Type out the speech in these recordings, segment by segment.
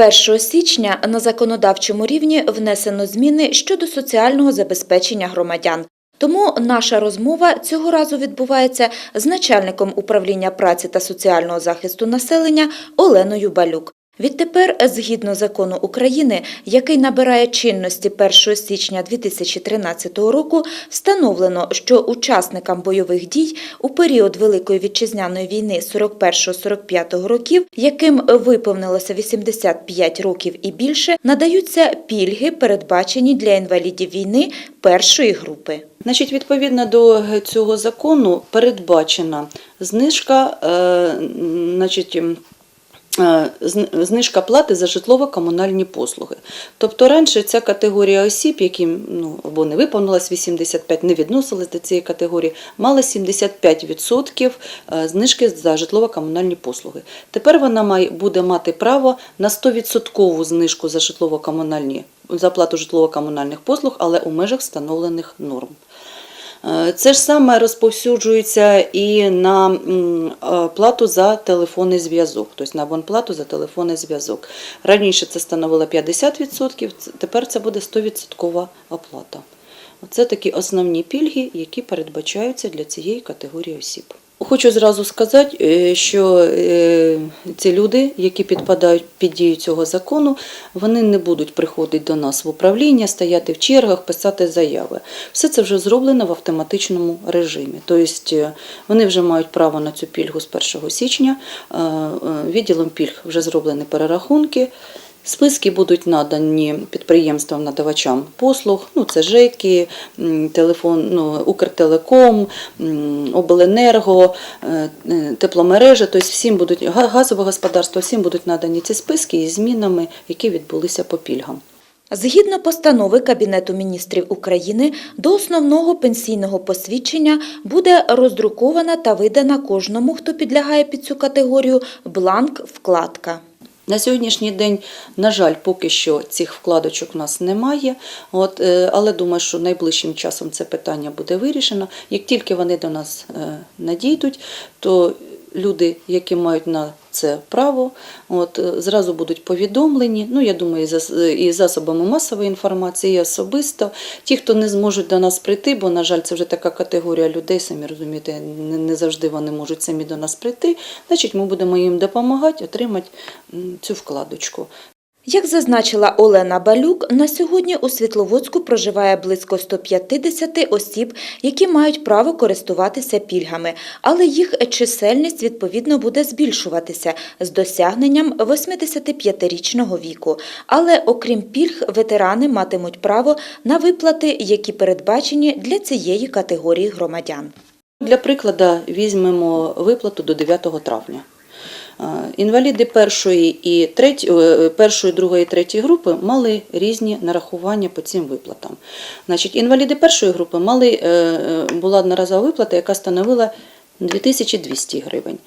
1 січня на законодавчому рівні внесено зміни щодо соціального забезпечення громадян. Тому наша розмова цього разу відбувається з начальником управління праці та соціального захисту населення Оленою Балюк. Відтепер, згідно закону України, який набирає чинності 1 січня 2013 року, встановлено, що учасникам бойових дій у період Великої вітчизняної війни 41-45 років, яким виповнилося 85 років і більше, надаються пільги, передбачені для інвалідів війни першої групи. Значить, відповідно до цього закону передбачена знижка, е, значить, е, знижка плати за житлово-комунальні послуги. Тобто раніше ця категорія осіб, яким ну, або не виповнилось 85, не відносились до цієї категорії, мала 75% е, знижки за житлово-комунальні послуги. Тепер вона має, буде мати право на 100% знижку за житлово-комунальні за плату житлово-комунальних послуг, але у межах встановлених норм. Е, Це ж саме розповсюджується і на е, плату за телефонний зв'язок, тобто на абонплату за телефонний зв'язок. Раніше це становило 50%, тепер це буде 100% оплата. Це такі основні пільги, які передбачаються для цієї категорії осіб. Хочу зразу сказати, е, що е, ці люди, які підпадають під дію цього закону, вони не будуть приходити до нас в управління, стояти в чергах, писати заяви. Все це вже зроблено в автоматичному режимі. Тобто е, вони вже мають право на цю пільгу з 1 січня. Відділом пільг вже зроблені перерахунки. Списки будуть надані підприємствам-надавачам послуг, ну це ЖЕКи, телефон, ну, Укртелеком, Обленерго, е, е, тепломережа, тобто всім будуть га- газове господарство, всім будуть надані ці списки із змінами, які відбулися по пільгам. Згідно постанови Кабінету міністрів України, до основного пенсійного посвідчення буде роздрукована та видана кожному, хто підлягає під цю категорію, бланк-вкладка. На сьогоднішній день, на жаль, поки що цих вкладочок у нас немає, от, е, але думаю, що найближчим часом це питання буде вирішено. Як тільки вони до нас е, надійдуть, то люди, які мають на це право, от, е, зразу будуть повідомлені. Ну, я думаю, і засобами масової інформації, і особисто. Ті, хто не зможуть до нас прийти, бо, на жаль, це вже така категорія людей, самі розумієте, не, завжди вони можуть самі до нас прийти. Значить, ми будемо їм допомагати отримати цю вкладочку. Як зазначила Олена Балюк, на сьогодні у Світловодську проживає близько 150 осіб, які мають право користуватися пільгами, але їх чисельність відповідно буде збільшуватися з досягненням 85-річного віку. Але окрім пільг, ветерани матимуть право на виплати, які передбачені для цієї категорії громадян. Для прикладу візьмемо виплату до 9 травня. Інваліди першої і треть- е, першої, другої, третьої групи мали різні нарахування по цим виплатам. Значить, інваліди першої групи мали, е, е, була одноразова виплата, яка становила 2200 гривень.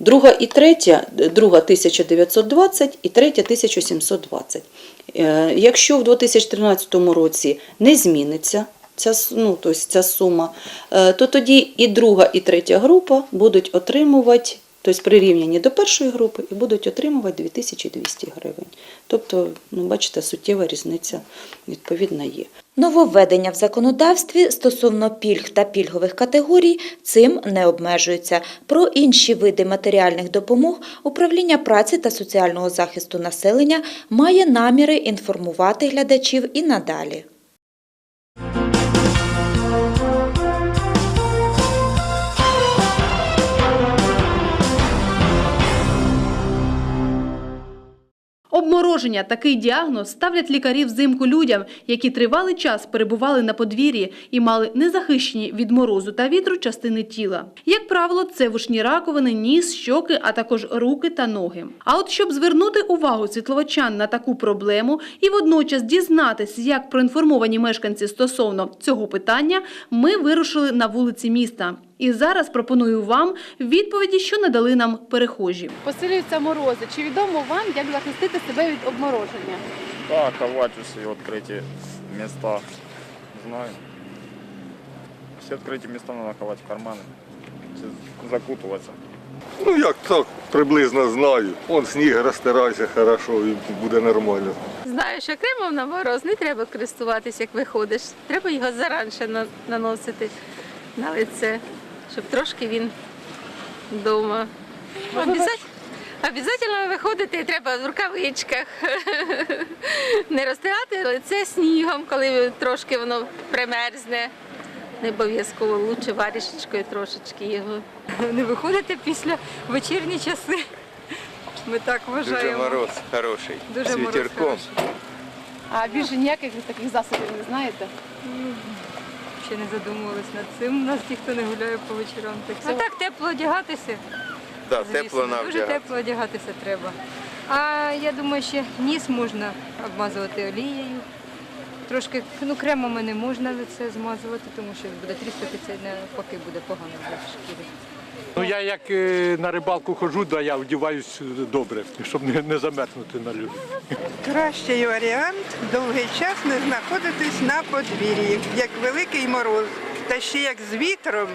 Друга і третя, друга 1920 і третя 1720. Е, Якщо в 2013 році не зміниться ця, ну, тобто ця сума, то тоді і друга, і третя група будуть отримувати, тобто прирівняні до першої групи, і будуть отримувати 2200 гривень. Тобто, ну, бачите, суттєва різниця відповідно є. Нововведення в законодавстві стосовно пільг та пільгових категорій цим не обмежуються. Про інші види матеріальних допомог управління праці та соціального захисту населення має наміри інформувати глядачів і надалі. Обмороження такий діагноз ставлять лікарі взимку людям, які тривалий час перебували на подвір'ї і мали незахищені від морозу та вітру частини тіла. Як правило, це вушні раковини, ніс, щоки, а також руки та ноги. А от щоб звернути увагу світловачан на таку проблему і водночас дізнатись, як проінформовані мешканці стосовно цього питання, ми вирушили на вулиці міста. І зараз пропоную вам відповіді, що надали нам перехожі. Посилюються морози. Чи відомо вам, як захистити себе від обмороження? Да, ховать усі відкриті міста. Знаю. Всі відкриті міста треба ховати в кармани. Чи закутуватися. Ну як так, приблизно знаю. Он сніг розтирається хорошо і буде нормально. Знаю, що кремом на мороз не треба користуватись, як виходиш. Треба його заранше наносити на лице, щоб трошки він вдома. Обязательно виходити треба в рукавичках. Не розтирати лице снігом, коли трошки воно примерзне. Не обов'язково лучше варішечкою трошечки його. не виходити після вечірні часи. Ми так вважаємо. Дуже мороз хороший, Дуже з мороз хороший. А більше ніяких таких засобів не знаєте? Ще не задумувались над цим. У нас ніхто не гуляє по вечорам. Так, а так тепло одягатися. Да, звісно, тепло нам Дуже тепло одягатися треба. А я думаю, ще ніс можна обмазувати олією. Трошки ну, кремами не можна лице змазувати, тому що буде тріскати це навпаки буде погано для шкіри. Ну я як е, на рибалку ходжу, да я вдіваюсь добре, щоб не, не замерзнути на люди. Кращий варіант довгий час не знаходитись на подвір'ї, як великий мороз, та ще як з вітром.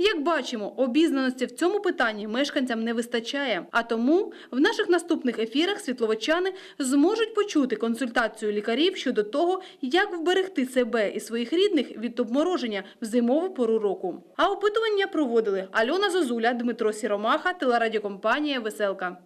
Як бачимо, обізнаності в цьому питанні мешканцям не вистачає. А тому в наших наступних ефірах світловочани зможуть почути консультацію лікарів щодо того, як вберегти себе і своїх рідних від обмороження в зимову пору року. А опитування проводили Альона Зозуля, Дмитро Сіромаха, телерадіокомпанія Веселка.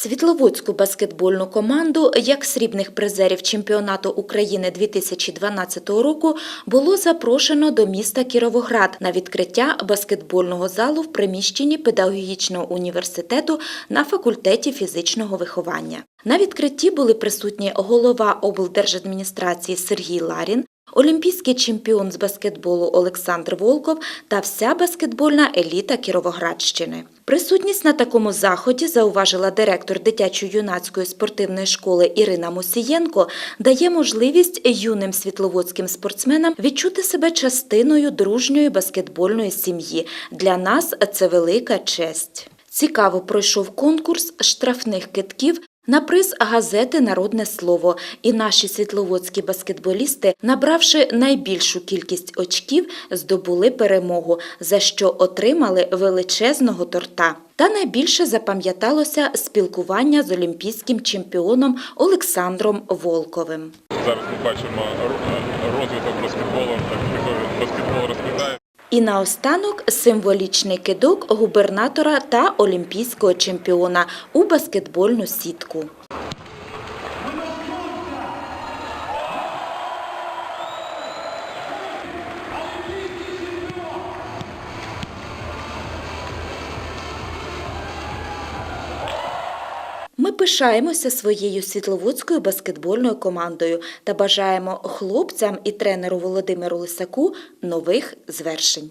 Світловодську баскетбольну команду як срібних призерів чемпіонату України 2012 року було запрошено до міста Кіровоград на відкриття баскетбольного залу в приміщенні педагогічного університету на факультеті фізичного виховання. На відкритті були присутні голова облдержадміністрації Сергій Ларін, олімпійський чемпіон з баскетболу Олександр Волков та вся баскетбольна еліта Кіровоградщини. Присутність на такому заході, зауважила директор дитячо-юнацької спортивної школи Ірина Мусієнко, дає можливість юним світловодським спортсменам відчути себе частиною дружньої баскетбольної сім'ї. Для нас це велика честь. Цікаво пройшов конкурс штрафних китків на приз газети Народне слово, і наші світловодські баскетболісти, набравши найбільшу кількість очків, здобули перемогу, за що отримали величезного торта. Та найбільше запам'яталося спілкування з олімпійським чемпіоном Олександром Волковим. Зараз ми бачимо розвиток баскетболу. І наостанок символічний кидок губернатора та олімпійського чемпіона у баскетбольну сітку. Пишаємося своєю світловодською баскетбольною командою та бажаємо хлопцям і тренеру Володимиру Лисаку нових звершень.